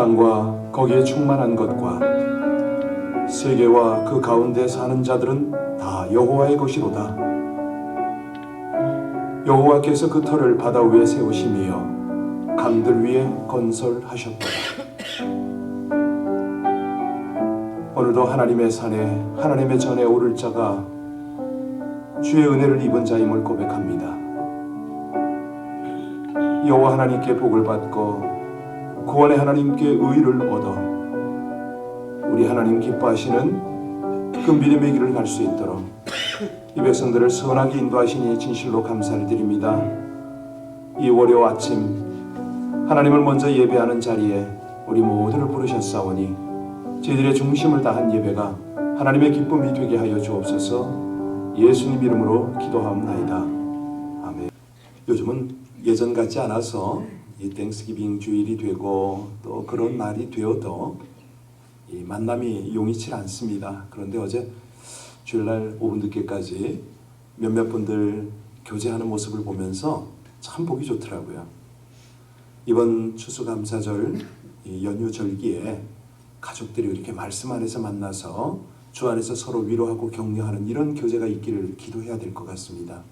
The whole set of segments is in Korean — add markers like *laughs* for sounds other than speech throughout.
땅과 거기에 충만한 것과 세계와 그 가운데 사는 자들은 다 여호와의 것이로다. 여호와께서 그 터를 바다 위에 세우시며 강들 위에 건설하셨다. 오늘도 하나님의 산에 하나님의 전에 오를 자가 주의 은혜를 입은 자임을 고백합니다. 여호와 하나님께 복을 받고 구원의 하나님께 의를 얻어 우리 하나님 기뻐하시는 그 믿음의 길을 갈 수 있도록 이 백성들을 선하게 인도하시니 진실로 감사를 드립니다. 이 월요 아침 하나님을 먼저 예배하는 자리에 우리 모두를 부르셨사오니 저희들의 중심을 다한 예배가 하나님의 기쁨이 되게 하여 주옵소서 예수님 이름으로 기도하옵나이다. 아멘. 요즘은 예전 같지 않아서 이 땡스기빙 주일이 되고 또 그런 날이 되어도 이 만남이 용이치 않습니다. 그런데 어제 주일날 오후 늦게까지 몇몇 분들 교제하는 모습을 보면서 참 보기 좋더라고요. 이번 추수감사절 이 연휴 절기에 가족들이 이렇게 말씀 안에서 만나서 주 안에서 서로 위로하고 격려하는 이런 교제가 있기를 기도해야 될 것 같습니다.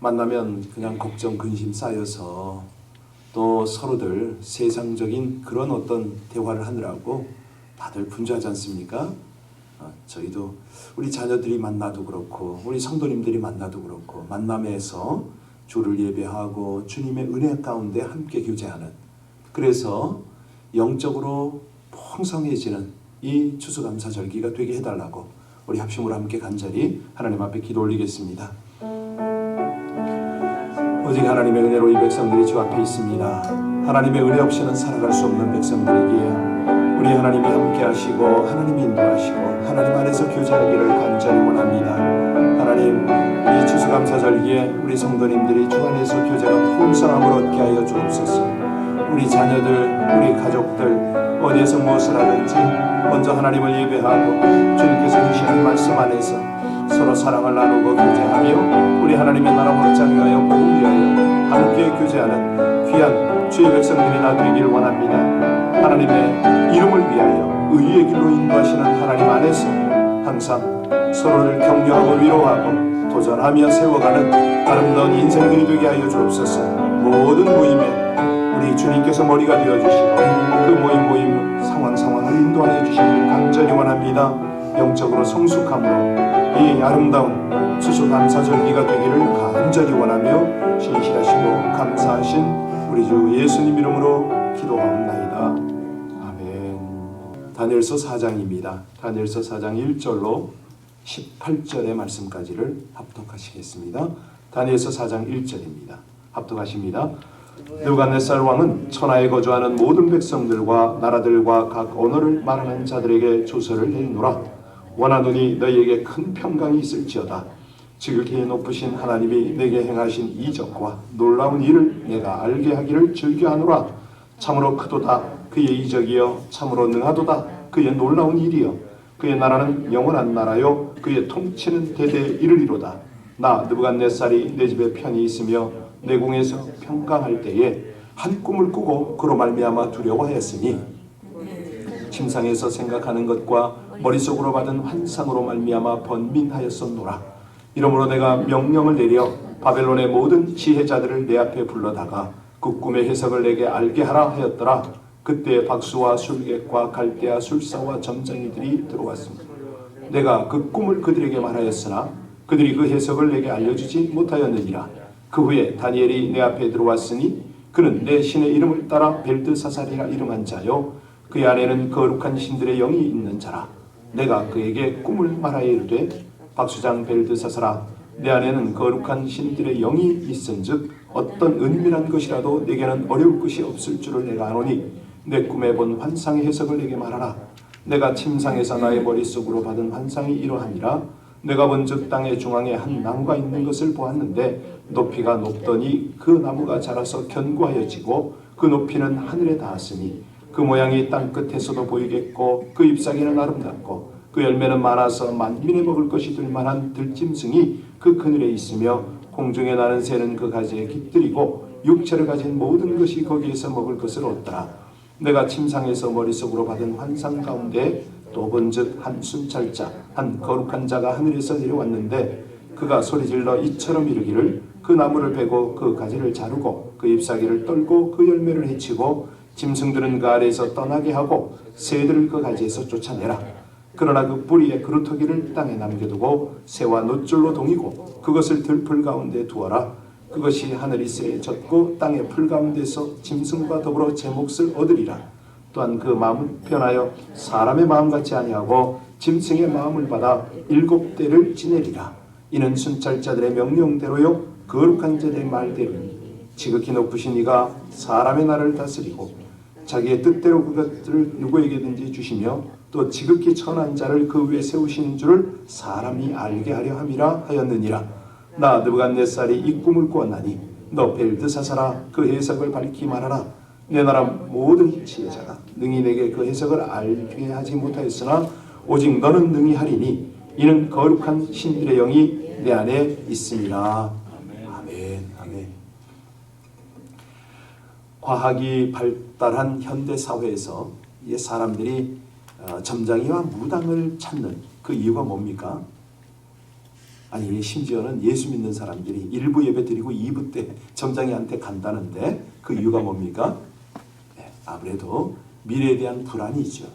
만나면 그냥 걱정 근심 쌓여서 또 서로들 세상적인 그런 어떤 대화를 하느라고 다들 분주하지 않습니까? 어, 저희도 우리 자녀들이 만나도 그렇고 우리 성도님들이 만나도 그렇고 만남에서 주를 예배하고 주님의 은혜 가운데 함께 교제하는 그래서 영적으로 풍성해지는 이 추수감사절기가 되게 해달라고 우리 합심으로 함께 간절히 하나님 앞에 기도 올리겠습니다. 오직 하나님의 은혜로 이 백성들이 주 앞에 있습니다. 하나님의 은혜 없이는 살아갈 수 없는 백성들이기에 우리 하나님이 함께 하시고 하나님이 인도하시고 하나님 안에서 교제하기를 간절히 원합니다. 하나님 이 추수감사절기에 우리 성도님들이 주 안에서 교제가 풍성함을 얻게 하여 주옵소서. 우리 자녀들, 우리 가족들 어디에서 무엇을 하든지 먼저 하나님을 예배하고 주님께서 주시는 말씀 안에서 서로 사랑을 나누고 교제하며 우리 하나님의 나라 확장 위하여 복을 위하여 함께 교제하는 귀한 주의 백성들이 나 되기를 원합니다. 하나님의 이름을 위하여 의의 길로 인도하시는 하나님 안에서 항상 서로를 격려하고 위로하고 도전하며 세워가는 아름다운 인생들이 되게 하여 주옵소서. 모든 모임에 우리 주님께서 머리가 되어 주시고 그 모임 모임 상황 상황을 인도하여 주시길 간절히 원합니다. 영적으로 성숙함으로 이 아름다운 수수감사절기가 되기를 간절히 원하며 신실하시고 감사하신 우리 주 예수님 이름으로 기도하옵나이다. 아멘. 다니엘서 4장입니다. 다니엘서 4장 1절로 18절의 말씀까지를 합독하시겠습니다. 다니엘서 4장 1절입니다. 합독하십니다. 느부갓네살 왕은 천하에 거주하는 모든 백성들과 나라들과 각 언어를 말하는 자들에게 조서를 내리노라. 원하노니 너희에게 큰 평강이 있을지어다. 지극히 높으신 하나님이 내게 행하신 이적과 놀라운 일을 내가 알게 하기를 즐겨하노라. 참으로 크도다 그의 이적이여 참으로 능하도다 그의 놀라운 일이여 그의 나라는 영원한 나라요 그의 통치는 대대에 이르리로다. 나 느부갓네살이 내 집에 편히 있으며 내 궁에서 평강할 때에 한 꿈을 꾸고 그로 말미암아 두려워하였으니 침상에서 생각하는 것과 머릿속으로 받은 환상으로 말미암아 번민하였었노라. 이러므로 내가 명령을 내려 바벨론의 모든 지혜자들을 내 앞에 불러다가 그 꿈의 해석을 내게 알게 하라 하였더라. 그때 박수와 술객과 갈대아 술사와 점쟁이들이 들어왔습니다. 내가 그 꿈을 그들에게 말하였으나 그들이 그 해석을 내게 알려주지 못하였느니라. 그 후에 다니엘이 내 앞에 들어왔으니 그는 내 신의 이름을 따라 벨드사살이라 이름한 자요 그의 안에는 거룩한 신들의 영이 있는 자라. 내가 그에게 꿈을 말하여 이르되 박수장 벨드사살아 내 안에는 거룩한 신들의 영이 있은즉 어떤 은밀한 것이라도 내게는 어려울 것이 없을 줄을 내가 아노니 내 꿈에 본 환상의 해석을 내게 말하라. 내가 침상에서 나의 머릿속으로 받은 환상이 이러하니라. 내가 본즉 땅의 중앙에 한 나무가 있는 것을 보았는데 높이가 높더니 그 나무가 자라서 견고하여지고 그 높이는 하늘에 닿았으니 그 모양이 땅 끝에서도 보이겠고 그 잎사귀는 아름답고 그 열매는 많아서 만민의 먹을 것이 될 만한 들짐승이 그 그늘에 있으며 공중에 나는 새는 그 가지에 깃들이고 육체를 가진 모든 것이 거기에서 먹을 것을 얻더라. 내가 침상에서 머릿속으로 받은 환상 가운데 또 본즉 한 순찰자 한 거룩한 자가 하늘에서 내려왔는데 그가 소리질러 이처럼 이르기를 그 나무를 베고 그 가지를 자르고 그 잎사귀를 떨고 그 열매를 해치고 짐승들은 그 아래에서 떠나게 하고 새들을 그 가지에서 쫓아내라. 그러나 그 뿌리의 그루터기를 땅에 남겨두고 새와 노줄로 동이고 그것을 들풀 가운데 두어라. 그것이 하늘이 새에 젖고 땅의 풀 가운데서 짐승과 더불어 제 몫을 얻으리라. 또한 그 마음은 변하여 사람의 마음 같지 아니하고 짐승의 마음을 받아 일곱 대를 지내리라. 이는 순찰자들의 명령대로요 거룩한 자들의 말대로니. 지극히 높으신 이가 사람의 나를 다스리고 자기의 뜻대로 그것들을 누구에게든지 주시며 또 지극히 천한 자를 그 위에 세우시는 줄을 사람이 알게 하려 함이라 하였느니라. 나 느부갓네살이 이 꿈을 꾸었나니 너 벨드사사라 그 해석을 밝히 말하라. 내 나라 모든 지혜자가 능히 내게 그 해석을 알게 하지 못하였으나 오직 너는 능히 하리니 이는 거룩한 신들의 영이 내 안에 있음이라. 아멘. 아멘. 과학이 발 달한 현대 사회에서 이 사람들이 어, 점장이와 무당을 찾는 그 이유가 뭡니까? 아니 심지어는 예수 믿는 사람들이 일부 예배 드리고 2부 때 점장이한테 간다는데 그 이유가 뭡니까? 네, 아무래도 미래에 대한 불안이죠.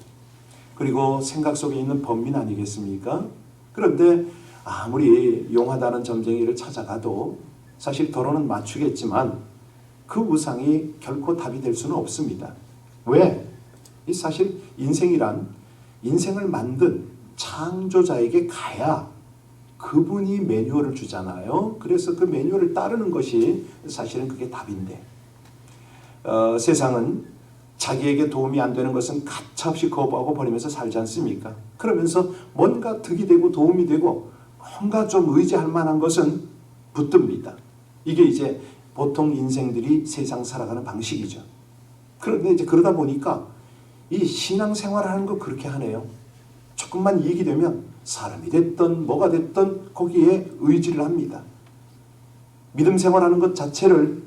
그리고 생각 속에 있는 범민 아니겠습니까? 그런데 아무리 용하다는 점쟁이를 찾아가도 사실 결혼은 맞추겠지만 그 우상이 결코 답이 될 수는 없습니다. 왜? 이 사실 인생이란 인생을 만든 창조자에게 가야 그분이 매뉴얼을 주잖아요. 그래서 그 매뉴얼을 따르는 것이 사실은 그게 답인데 어, 세상은 자기에게 도움이 안 되는 것은 가차없이 거부하고 버리면서 살지 않습니까? 그러면서 뭔가 득이 되고 도움이 되고 뭔가 좀 의지할 만한 것은 붙듭니다. 이게 이제 보통 인생들이 세상 살아가는 방식이죠. 그런데 이제 그러다 보니까 이 신앙생활을 하는 거 그렇게 하네요. 조금만 이익이 되면 사람이 됐든 뭐가 됐든 거기에 의지를 합니다. 믿음 생활하는 것 자체를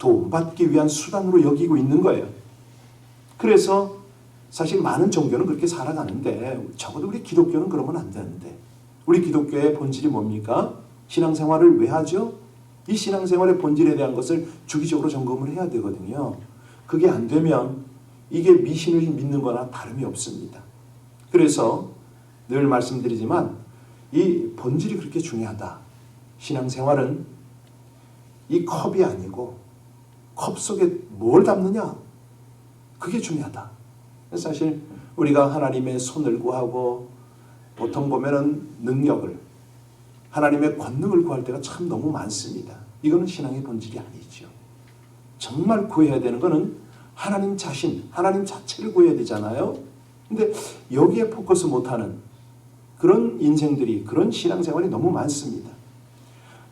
도움받기 위한 수단으로 여기고 있는 거예요. 그래서 사실 많은 종교는 그렇게 살아가는데 적어도 우리 기독교는 그러면 안 되는데 우리 기독교의 본질이 뭡니까? 신앙생활을 왜 하죠? 이 신앙생활의 본질에 대한 것을 주기적으로 점검을 해야 되거든요. 그게 안 되면 이게 미신을 믿는 거나 다름이 없습니다. 그래서 늘 말씀드리지만 이 본질이 그렇게 중요하다. 신앙생활은 이 컵이 아니고 컵 속에 뭘 담느냐? 그게 중요하다. 사실 우리가 하나님의 손을 구하고 보통 보면은 능력을 하나님의 권능을 구할 때가 참 너무 많습니다. 이거는 신앙의 본질이 아니죠. 정말 구해야 되는 거는 하나님 자신, 하나님 자체를 구해야 되잖아요. 근데 여기에 포커스 못하는 그런 인생들이 그런 신앙생활이 너무 많습니다.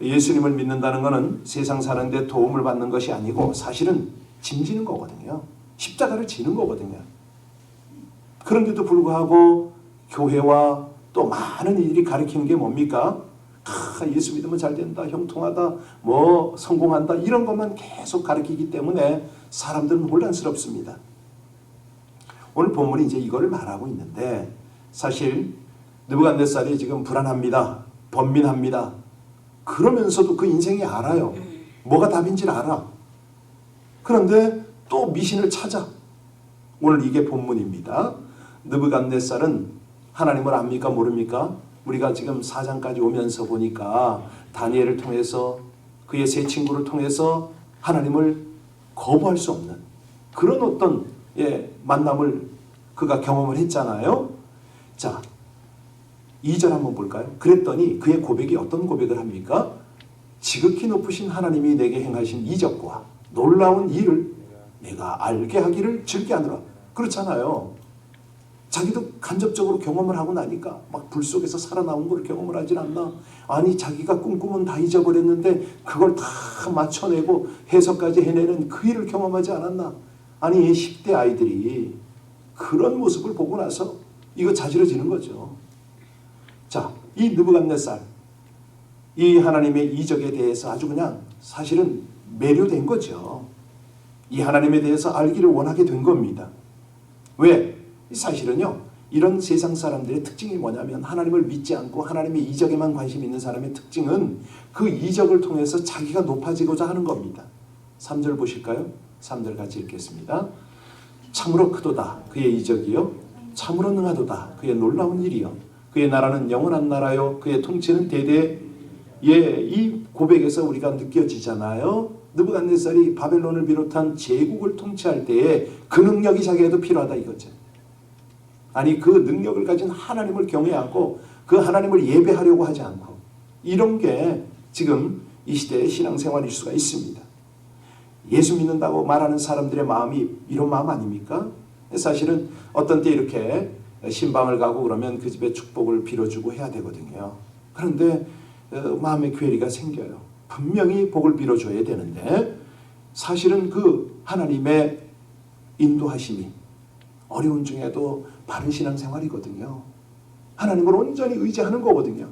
예수님을 믿는다는 것은 세상 사는데 도움을 받는 것이 아니고 사실은 짐지는 거거든요. 십자가를 지는 거거든요. 그런데도 불구하고 교회와 또 많은 이들이 가르치는 게 뭡니까? 아, 예수 믿으면 잘 된다, 형통하다, 뭐 성공한다 이런 것만 계속 가르치기 때문에 사람들은 혼란스럽습니다. 오늘 본문이 이제 이거를 말하고 있는데 사실 느부갓네살이 지금 불안합니다. 번민합니다. 그러면서도 그 인생이 알아요. 뭐가 답인지를 알아. 그런데 또 미신을 찾아. 오늘 이게 본문입니다. 느부갓네살은 하나님을 압니까 모릅니까? 우리가 지금 사장까지 오면서 보니까 다니엘을 통해서 그의 세 친구를 통해서 하나님을 거부할 수 없는 그런 어떤 예, 만남을 그가 경험을 했잖아요. 자, 2절 한번 볼까요? 그랬더니 그의 고백이 어떤 고백을 합니까? 지극히 높으신 하나님이 내게 행하신 이적과 놀라운 일을 내가 알게 하기를 즐게 하느라. 그렇잖아요. 자기도 간접적으로 경험을 하고 나니까 막 불 속에서 살아나온 걸 경험을 하질 않나? 아니 자기가 꿈꾸면 다 잊어버렸는데 그걸 다 맞춰내고 해석까지 해내는 그 일을 경험하지 않았나? 아니 10대 아이들이 그런 모습을 보고 나서 이거 자지러지는 거죠. 자, 이 느부갓네살 이 하나님의 이적에 대해서 아주 그냥 사실은 매료된 거죠. 이 하나님에 대해서 알기를 원하게 된 겁니다. 왜? 사실은요. 이런 세상 사람들의 특징이 뭐냐면 하나님을 믿지 않고 하나님의 이적에만 관심 있는 사람의 특징은 그 이적을 통해서 자기가 높아지고자 하는 겁니다. 3절 보실까요? 3절 같이 읽겠습니다. 참으로 크도다 그의 이적이요 참으로 능하도다 그의 놀라운 일이요 그의 나라는 영원한 나라요 그의 통치는 대대 예이 고백에서 우리가 느껴지잖아요. 느부갓네살이 바벨론을 비롯한 제국을 통치할 때에 그 능력이 자기에도 필요하다 이거죠. 아니 그 능력을 가진 하나님을 경외하고 그 하나님을 예배하려고 하지 않고 이런 게 지금 이 시대의 신앙생활일 수가 있습니다. 예수 믿는다고 말하는 사람들의 마음이 이런 마음 아닙니까? 사실은 어떤 때 이렇게 신방을 가고 그러면 그 집에 축복을 빌어주고 해야 되거든요. 그런데 어, 마음의 괴리가 생겨요. 분명히 복을 빌어줘야 되는데 사실은 그 하나님의 인도하심이 어려운 중에도 바른 신앙생활이거든요. 하나님을 온전히 의지하는 거거든요.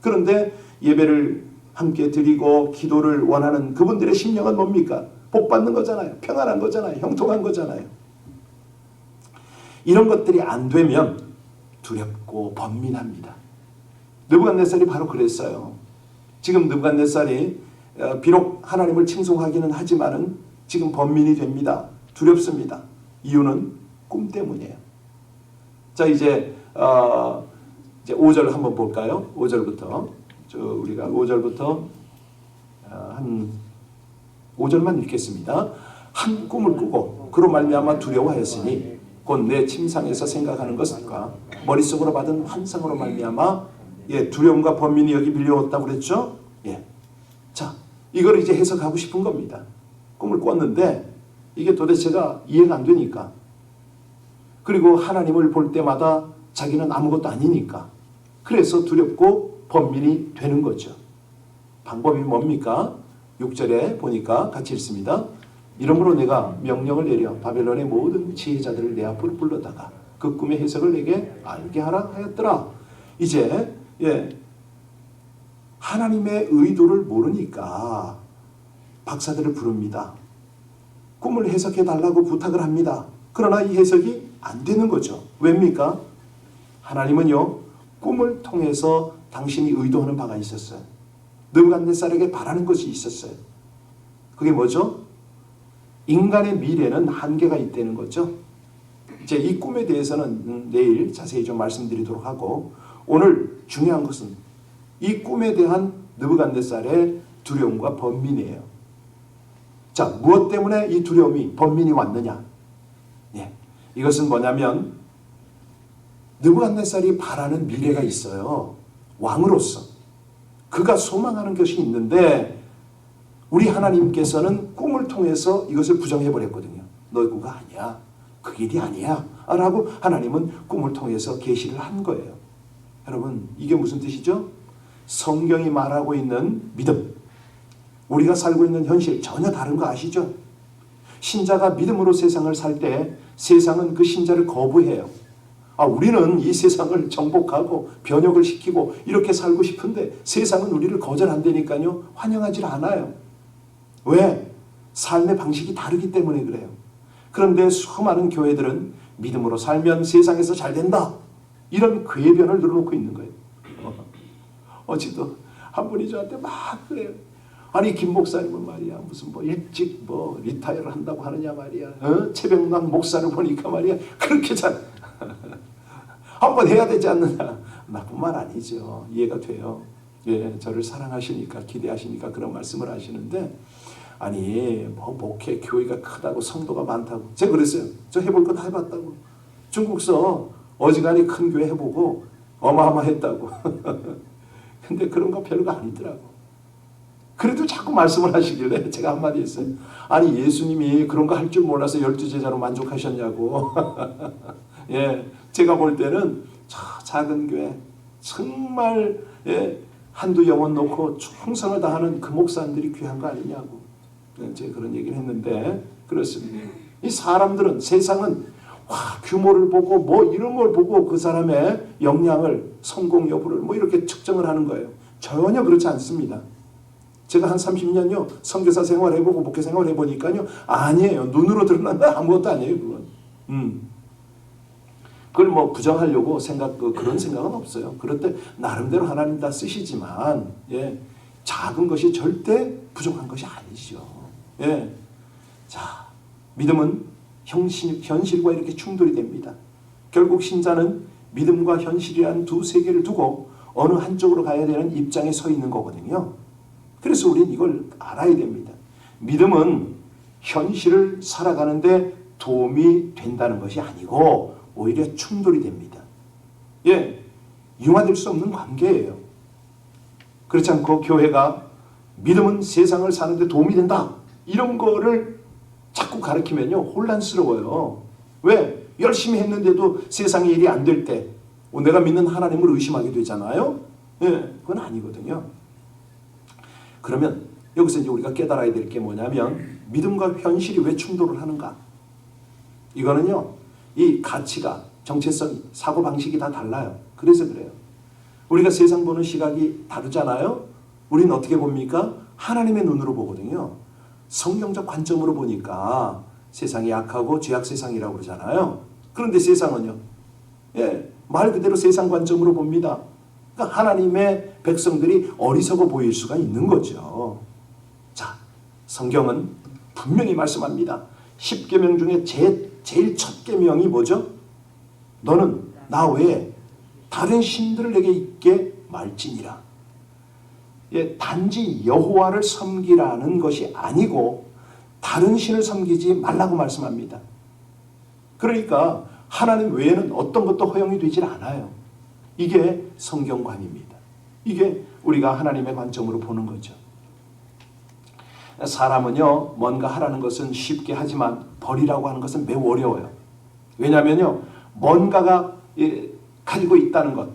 그런데 예배를 함께 드리고 기도를 원하는 그분들의 심령은 뭡니까? 복 받는 거잖아요. 평안한 거잖아요. 형통한 거잖아요. 이런 것들이 안 되면 두렵고 번민합니다. 느부갓네살이 바로 그랬어요. 지금 느부갓네살이 어, 비록 하나님을 칭송하기는 하지만은 지금 번민이 됩니다. 두렵습니다. 이유는 꿈 때문이에요. 자 이제 어, 이제 5절 한번 볼까요? 5절부터 저 우리가 5절부터 어, 한 5절만 읽겠습니다. 한 꿈을 꾸고 그로 말미암아 두려워하였으니 곧 내 침상에서 생각하는 것과 머릿속으로 받은 환상으로 말미암아 예, 두려움과 번민이 여기 밀려왔다고 그랬죠? 예. 자, 이걸 이제 해석하고 싶은 겁니다. 꿈을 꿨는데 이게 도대체가 이해가 안 되니까. 그리고 하나님을 볼 때마다 자기는 아무것도 아니니까. 그래서 두렵고 번민이 되는 거죠. 방법이 뭡니까? 6절에 보니까 같이 읽습니다. 이러므로 내가 명령을 내려 바벨론의 모든 지혜자들을 내 앞으로 불러다가 그 꿈의 해석을 내게 알게 하라 하였더라. 이제 예 하나님의 의도를 모르니까 박사들을 부릅니다. 꿈을 해석해 달라고 부탁을 합니다. 그러나 이 해석이 안 되는 거죠. 왜입니까? 하나님은요 꿈을 통해서 당신이 의도하는 바가 있었어요. 느부갓네살에게 바라는 것이 있었어요. 그게 뭐죠? 인간의 미래는 한계가 있다는 거죠. 이제 이 꿈에 대해서는 내일 자세히 좀 말씀드리도록 하고 오늘 중요한 것은 이 꿈에 대한 느부갓네살의 두려움과 번민이에요. 자, 무엇 때문에 이 두려움이 번민이 왔느냐? 예, 이것은 뭐냐면 느부갓네살이 바라는 미래가 있어요. 왕으로서 그가 소망하는 것이 있는데 우리 하나님께서는 꿈을 통해서 이것을 부정해 버렸거든요. 너 그가 아니야. 그 길이 아니야. 라고 하나님은 꿈을 통해서 계시를 한 거예요. 여러분, 이게 무슨 뜻이죠? 성경이 말하고 있는 믿음. 우리가 살고 있는 현실 전혀 다른 거 아시죠? 신자가 믿음으로 세상을 살 때 세상은 그 신자를 거부해요. 아, 우리는 이 세상을 정복하고 변혁을 시키고 이렇게 살고 싶은데 세상은 우리를 거절한다니까요. 환영하지 않아요. 왜? 삶의 방식이 다르기 때문에 그래요. 그런데 수많은 교회들은 믿음으로 살면 세상에서 잘 된다. 이런 궤변을 늘어놓고 있는 거예요. 어제도 한 분이 저한테 막 그래요. 아니 김 목사님은 말이야 무슨 뭐 일찍 뭐 리타이어를 한다고 하느냐 말이야. 어? 최병남 목사를 보니까 말이야 그렇게 잘 *laughs* 한번 해야 되지 않느냐. 말 아니죠. 이해가 돼요. 예, 저를 사랑하시니까 기대하시니까 그런 말씀을 하시는데 아니 뭐 목회 교회가 크다고 성도가 많다고 제가 그랬어요. 저 해볼 거 다 해봤다고. 중국서 어지간히 큰 교회 해보고 어마어마했다고. *laughs* 근데 그런 거 별거 아니더라고. 그래도 자꾸 말씀을 하시길래 제가 한마디 했어요. 아니 예수님이 그런 거 할 줄 몰라서 열두 제자로 만족하셨냐고. *laughs* 예, 제가 볼 때는 저 작은 교회 정말 예, 한두 영혼 놓고 충성을 다하는 그 목사님들이 귀한 거 아니냐고. 네, 제가 그런 얘기를 했는데 그렇습니다. 이 사람들은 세상은 와 규모를 보고 뭐 이런 걸 보고 그 사람의 역량을 성공 여부를 뭐 이렇게 측정을 하는 거예요. 전혀 그렇지 않습니다. 제가 한 30년요 선교사 생활 해보고 목회 생활 해보니까요 아니에요 눈으로 드러난 건 아무것도 아니에요 그건. 음. 그걸 뭐 부정하려고 생각 그 그런 생각은 없어요. 그럴 때 나름대로 하나님 다 쓰시지만 예 작은 것이 절대 부족한 것이 아니죠. 예. 자 믿음은 현실, 현실과 이렇게 충돌이 됩니다. 결국 신자는 믿음과 현실이라는 두 세계를 두고 어느 한쪽으로 가야 되는 입장에 서 있는 거거든요. 그래서 우리는 이걸 알아야 됩니다. 믿음은 현실을 살아가는데 도움이 된다는 것이 아니고 오히려 충돌이 됩니다. 예, 융화될 수 없는 관계예요. 그렇지 않고 교회가 믿음은 세상을 사는데 도움이 된다. 이런 거를 자꾸 가르치면요 혼란스러워요. 왜? 열심히 했는데도 세상의 일이 안 될 때, 어, 내가 믿는 하나님을 의심하게 되잖아요. 예, 그건 아니거든요. 그러면 여기서 이제 우리가 깨달아야 될 게 뭐냐면 믿음과 현실이 왜 충돌을 하는가? 이거는요, 이 가치가, 정체성, 사고 방식이 다 달라요. 그래서 그래요. 우리가 세상 보는 시각이 다르잖아요. 우리는 어떻게 봅니까? 하나님의 눈으로 보거든요. 성경적 관점으로 보니까 세상이 약하고 죄악 세상이라고 그러잖아요. 그런데 세상은요. 예, 말 그대로 세상 관점으로 봅니다. 그러니까 하나님의 백성들이 어리석어 보일 수가 있는 거죠. 자, 성경은 분명히 말씀합니다. 10계명 중에 제, 제일 첫 계명이 뭐죠? 너는 나 외에 다른 신들을 내게 있게 말지니라. 예, 단지 여호와를 섬기라는 것이 아니고 다른 신을 섬기지 말라고 말씀합니다. 그러니까 하나님 외에는 어떤 것도 허용이 되질 않아요. 이게 성경관입니다. 이게 우리가 하나님의 관점으로 보는 거죠. 사람은요, 뭔가 하라는 것은 쉽게 하지만 버리라고 하는 것은 매우 어려워요. 왜냐하면요, 뭔가가 예, 가지고 있다는 것,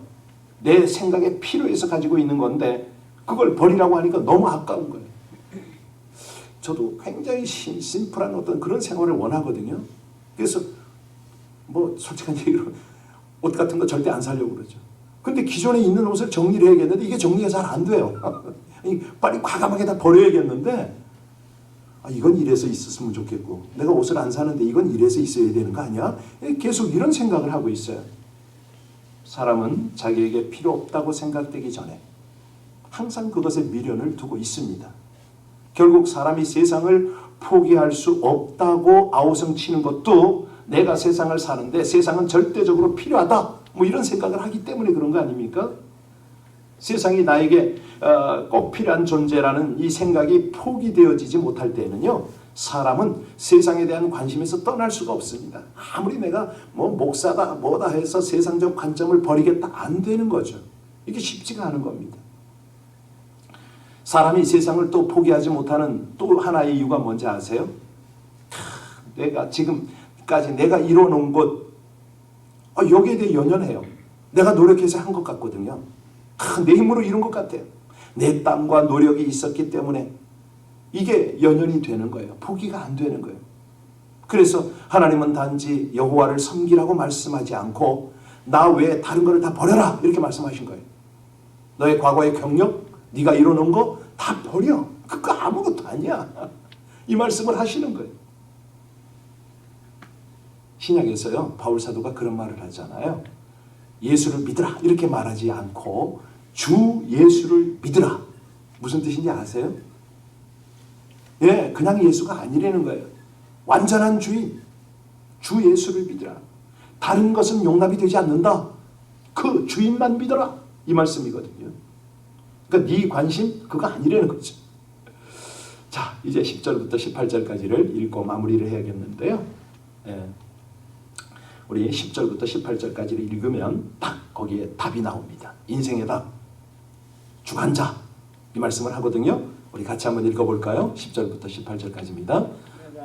내 생각에 필요해서 가지고 있는 건데, 그걸 버리라고 하니까 너무 아까운 거예요. 저도 굉장히 심, 심플한 어떤 그런 생활을 원하거든요. 그래서 뭐 솔직한 *laughs* 얘기로 옷 같은 거 절대 안 사려고 그러죠. 근데 기존에 있는 옷을 정리를 해야겠는데 이게 정리가 잘 안 돼요. *laughs* 빨리 과감하게 다 버려야겠는데 아, 이건 이래서 있었으면 좋겠고 내가 옷을 안 사는데 이건 이래서 있어야 되는 거 아니야? 계속 이런 생각을 하고 있어요. 사람은 자기에게 필요 없다고 생각되기 전에 항상 그것에 미련을 두고 있습니다. 결국 사람이 세상을 포기할 수 없다고 아우성 치는 것도 내가 세상을 사는데 세상은 절대적으로 필요하다. 뭐 이런 생각을 하기 때문에 그런 거 아닙니까? 세상이 나에게 어, 꼭 필요한 존재라는 이 생각이 포기되어지지 못할 때는요. 사람은 세상에 대한 관심에서 떠날 수가 없습니다. 아무리 내가 뭐 목사다 뭐다 해서 세상적 관점을 버리겠다 안 되는 거죠. 이게 쉽지가 않은 겁니다. 사람이 세상을 또 포기하지 못하는 또 하나의 이유가 뭔지 아세요? 내가 지금까지 내가 이뤄놓은 것 아, 여기에 대해 연연해요. 내가 노력해서 한 것 같거든요. 아, 내 힘으로 이룬 것 같아요. 내 땀과 노력이 있었기 때문에 이게 연연이 되는 거예요. 포기가 안 되는 거예요. 그래서 하나님은 단지 여호와를 섬기라고 말씀하지 않고 나 외에 다른 것을 다 버려라 이렇게 말씀하신 거예요. 너의 과거의 경력, 네가 이뤄놓은 거 다 버려. 그거 아무것도 아니야. *laughs* 이 말씀을 하시는 거예요. 신약에서요 바울 사도가 그런 말을 하잖아요. 예수를 믿으라 이렇게 말하지 않고 주 예수를 믿으라 무슨 뜻인지 아세요? 예, 그냥 예수가 아니라는 거예요. 완전한 주인 주 예수를 믿으라. 다른 것은 용납이 되지 않는다. 그 주인만 믿어라 이 말씀이거든요. 그러니까 네 관심 그거 아니라는 거죠. 자, 이제 10절부터 18절까지를 읽고 마무리를 해야겠는데요. 예. 우리 10절부터 18절까지를 읽으면 딱 거기에 답이 나옵니다. 인생의 답. 주관자. 이 말씀을 하거든요. 우리 같이 한번 읽어볼까요? 10절부터 18절까지입니다.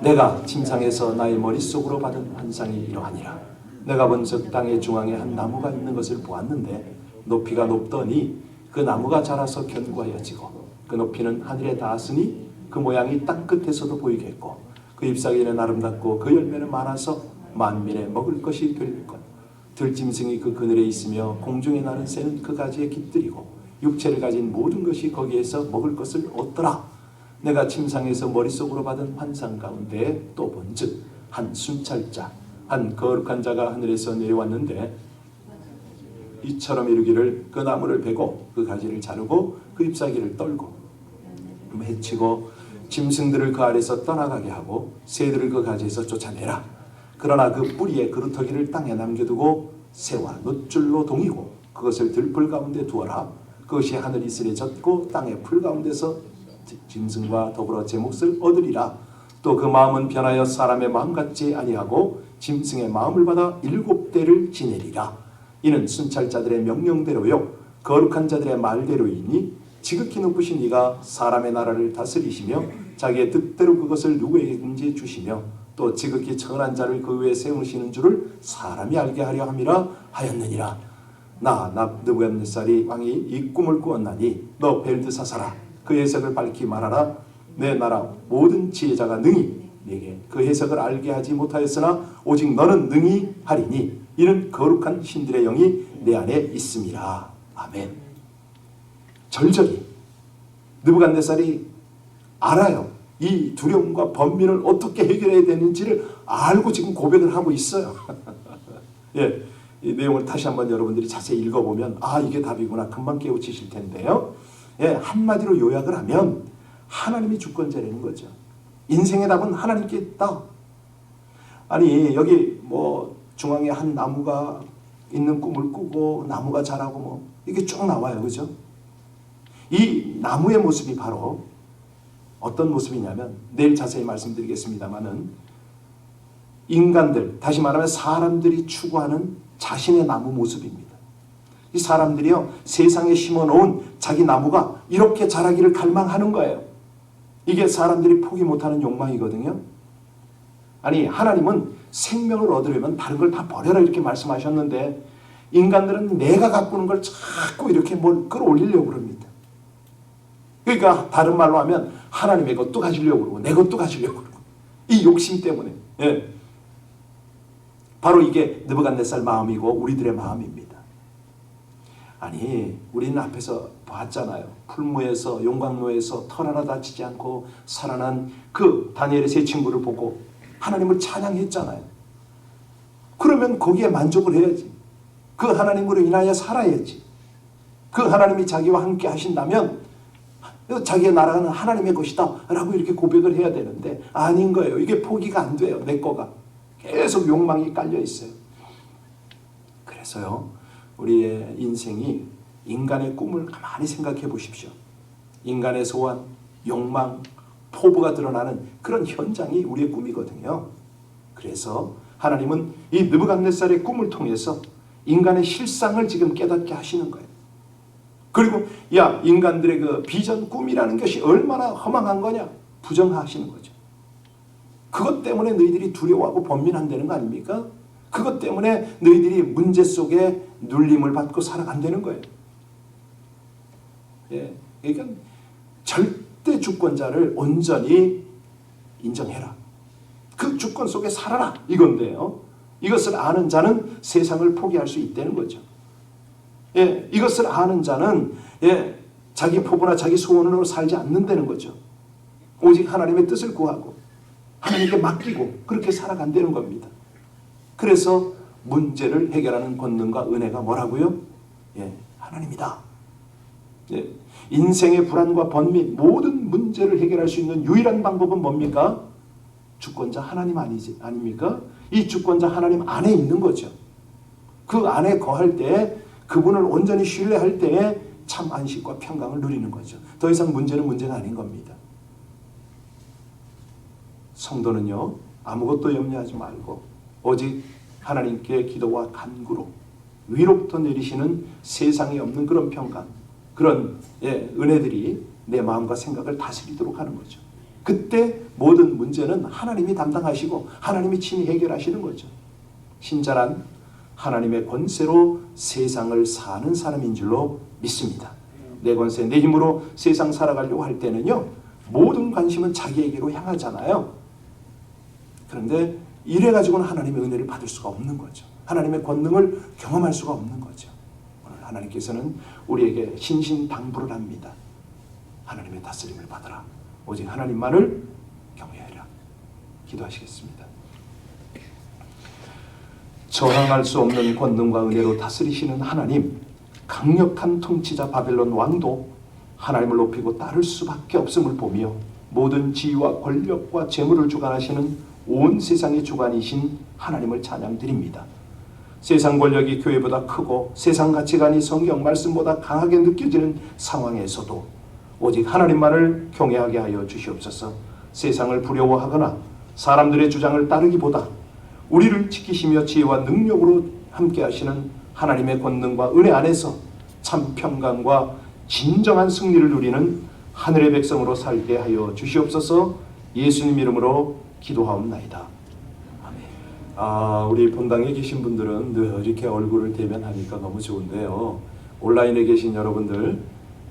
내가 침상에서 나의 머릿속으로 받은 환상이 이러하니라. 내가 본즉 땅의 중앙에 한 나무가 있는 것을 보았는데 높이가 높더니 그 나무가 자라서 견고하여지고 그 높이는 하늘에 닿았으니 그 모양이 땅 끝에서도 보이겠고 그 잎사귀는 아름답고 그 열매는 많아서 만민의 먹을 것이 되리건 들짐승이 그 그늘에 있으며 공중에 나는 새는 그 가지에 깃들이고 육체를 가진 모든 것이 거기에서 먹을 것을 얻더라. 내가 침상에서 머릿속으로 받은 환상 가운데 또 본즉 한 순찰자 한 거룩한 자가 하늘에서 내려왔는데 이처럼 이르기를 그 나무를 베고 그 가지를 자르고 그 잎사귀를 떨고 해치고 짐승들을 그 아래서 떠나가게 하고 새들을 그 가지에서 쫓아내라. 그러나 그 뿌리에 그루터기를 땅에 남겨두고 새와 놋줄로 동이고 그것을 들풀 가운데 두어라. 그것이 하늘 이슬에 젖고 땅의 풀 가운데서 짐승과 더불어 제 몫을 얻으리라. 또 그 마음은 변하여 사람의 마음 같지 아니하고 짐승의 마음을 받아 일곱 대를 지내리라. 이는 순찰자들의 명령대로요 거룩한 자들의 말대로이니 지극히 높으신 이가 사람의 나라를 다스리시며 자기의 뜻대로 그것을 누구에게든지 주시며 또 지극히 천한 자를 그 위에 세우시는 줄을 사람이 알게 하려 함이라 하였느니라. 나 나부갓네살이 왕이 이 꿈을 꾸었나니 너 벨드사사라 그 해석을 밝히 말하라 내 나라 모든 지혜자가 능히 내게 그 해석을 알게 하지 못하였으나 오직 너는 능히 하리니 이는 거룩한 신들의 영이 내 안에 있음이라 아멘. 절절히 느부갓네살이 알아요. 이 두려움과 번민을 어떻게 해결해야 되는지를 알고 지금 고백을 하고 있어요. *laughs* 예, 이 내용을 다시 한번 여러분들이 자세히 읽어보면 아 이게 답이구나 금방 깨우치실 텐데요. 예, 한마디로 요약을 하면 하나님이 주권자라는 거죠. 인생의 답은 하나님께 있다. 아니 여기 뭐 중앙에 한 나무가 있는 꿈을 꾸고 나무가 자라고 뭐 이게 쭉 나와요, 그죠? 이 나무의 모습이 바로 어떤 모습이냐면 내일 자세히 말씀드리겠습니다만은 인간들 다시 말하면 사람들이 추구하는 자신의 나무 모습입니다. 이 사람들이요 세상에 심어놓은 자기 나무가 이렇게 자라기를 갈망하는 거예요. 이게 사람들이 포기 못하는 욕망이거든요. 아니 하나님은 생명을 얻으려면 다른 걸 다 버려라 이렇게 말씀하셨는데 인간들은 내가 가꾸는 걸 자꾸 이렇게 뭘 끌어올리려고 그럽니다. 그러니까 다른 말로 하면 하나님의 것도 가지려고 그러고 내 것도 가지려고 그러고 이 욕심 때문에 예. 바로 이게 느부갓네살 마음이고 우리들의 마음입니다. 아니 우리는 앞에서 봤잖아요. 풀무에서 용광로에서 털 하나 다치지 않고 살아난 그 다니엘의 세 친구를 보고 하나님을 찬양했잖아요. 그러면 거기에 만족을 해야지. 그 하나님으로 인하여 살아야지. 그 하나님이 자기와 함께 하신다면 자기의 나라는 하나님의 것이다 라고 이렇게 고백을 해야 되는데 아닌 거예요. 이게 포기가 안 돼요. 내 거가. 계속 욕망이 깔려 있어요. 그래서요. 우리의 인생이 인간의 꿈을 가만히 생각해 보십시오. 인간의 소원, 욕망, 포부가 드러나는 그런 현장이 우리의 꿈이거든요. 그래서 하나님은 이 느부갓네살의 꿈을 통해서 인간의 실상을 지금 깨닫게 하시는 거예요. 그리고 야 인간들의 그 비전 꿈이라는 것이 얼마나 허망한 거냐 부정하시는 거죠. 그것 때문에 너희들이 두려워하고 번민한다는 거 아닙니까? 그것 때문에 너희들이 문제 속에 눌림을 받고 살아간다는 거예요. 예, 그러니까 절대 주권자를 온전히 인정해라. 그 주권 속에 살아라 이건데요. 이것을 아는 자는 세상을 포기할 수 있다는 거죠. 예, 이것을 아는 자는 예, 자기 포부나 자기 소원으로 살지 않는다는 거죠. 오직 하나님의 뜻을 구하고 하나님께 맡기고 그렇게 살아간다는 겁니다. 그래서 문제를 해결하는 권능과 은혜가 뭐라고요? 예, 하나님이다. 예, 인생의 불안과 번민 모든 문제를 해결할 수 있는 유일한 방법은 뭡니까? 주권자 하나님 아니지 아닙니까? 이 주권자 하나님 안에 있는 거죠. 그 안에 거할 때 그분을 온전히 신뢰할 때에 참 안식과 평강을 누리는 거죠. 더 이상 문제는 문제가 아닌 겁니다. 성도는요 아무것도 염려하지 말고 오직 하나님께 기도와 간구로 위로부터 내리시는 세상에 없는 그런 평강, 그런 예, 은혜들이 내 마음과 생각을 다스리도록 하는 거죠. 그때 모든 문제는 하나님이 담당하시고 하나님이 친히 해결하시는 거죠. 신자란 하나님의 권세로 세상을 사는 사람인 줄로 믿습니다. 내 권세, 내 힘으로 세상 살아가려고 할 때는요, 모든 관심은 자기에게로 향하잖아요. 그런데 이래 가지고는 하나님의 은혜를 받을 수가 없는 거죠. 하나님의 권능을 경험할 수가 없는 거죠. 오늘 하나님께서는 우리에게 신신당부를 합니다. 하나님의 다스림을 받으라. 오직 하나님만을 경외하라. 기도하시겠습니다. 저항할 수 없는 권능과 은혜로 다스리시는 하나님, 강력한 통치자 바벨론 왕도 하나님을 높이고 따를 수밖에 없음을 보며 모든 지위와 권력과 재물을 주관하시는 온 세상의 주관이신 하나님을 찬양드립니다. 세상 권력이 교회보다 크고 세상 가치관이 성경 말씀보다 강하게 느껴지는 상황에서도 오직 하나님만을 경외하게 하여 주시옵소서. 세상을 두려워하거나 사람들의 주장을 따르기보다 우리를 지키시며 지혜와 능력으로 함께 하시는 하나님의 권능과 은혜 안에서 참 평강과 진정한 승리를 누리는 하늘의 백성으로 살게 하여 주시옵소서. 예수님 이름으로 기도하옵나이다. 아멘. 아, 우리 본당에 계신 분들은 늘 이렇게 얼굴을 대면하니까 너무 좋은데요. 온라인에 계신 여러분들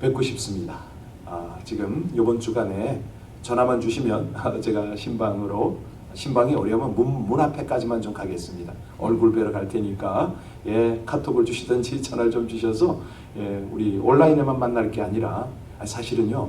뵙고 싶습니다. 아, 지금 이번 주간에 전화만 주시면 *laughs* 제가 신방으로 신방이 어려우면 문, 문 앞에까지만 좀 가겠습니다. 얼굴 뵈러 갈 테니까 예, 카톡을 주시든지 *laughs* 전화를 좀 주셔서 예, 우리 온라인에만 만날 게 아니라 아, 사실은요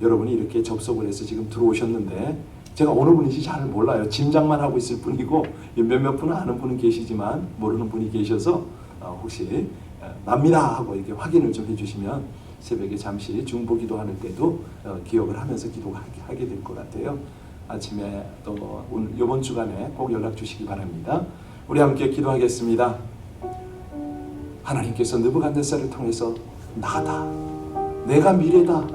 여러분이 이렇게 접속을 해서 지금 들어오셨는데 제가 어느 분인지 잘 몰라요. 짐작만 하고 있을 뿐이고 몇몇 분은 아는 분은 계시지만 모르는 분이 계셔서 어, 혹시 어, 납니다 하고 이렇게 확인을 좀 해주시면 새벽에 잠시 중보기도 하는 때도 어, 기억을 하면서 기도하게 될 것 같아요. 아침에 또 오늘 이번 주간에 꼭 연락 주시기 바랍니다. 우리 함께 기도하겠습니다. 하나님께서 느부갓네살을 통해서 나다, 내가 미래다,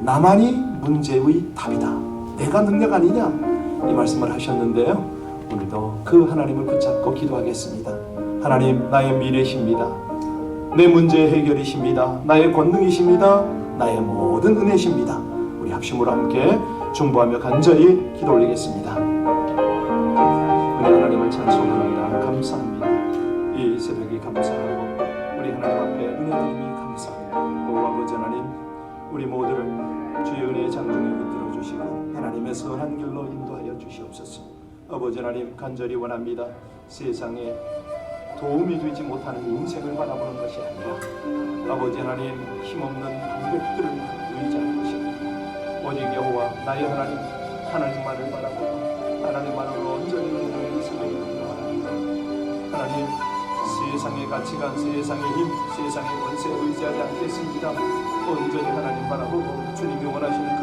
나만이 문제의 답이다, 내가 능력 아니냐 이 말씀을 하셨는데요. 오늘도 그 하나님을 붙잡고 기도하겠습니다. 하나님 나의 미래십니다. 내 문제 해결이십니다. 나의 권능이십니다. 나의 모든 은혜십니다. 우리 합심으로 함께 중보하며 간절히 기도 올리겠습니다. 은혜 하나님을 찬송합니다. 감사합니다. 이 새벽이 감사하고 우리 하나님 앞에 은혜 드림이 감사합니다. 오 아버지 하나님 우리 모두를 주의 은혜의 장중에 붙들어 주시고 하나님의 선한 길로 인도하여 주시옵소서. 아버지 하나님 간절히 원합니다. 세상에 도움이 되지 못하는 인생을 바라보는 것이 아니라 아버지 하나님 힘없는 방백들을. 오직 여호와 나의 하나님 하나님만을 바라보고 하나님만으로 온전히 의지하는 생명을 원합니다. 하나님 세상의 가치관, 세상의 힘, 세상의 권세 의지하지 않겠습니다. 온전히 하나님 바라보고 주님이 원하시는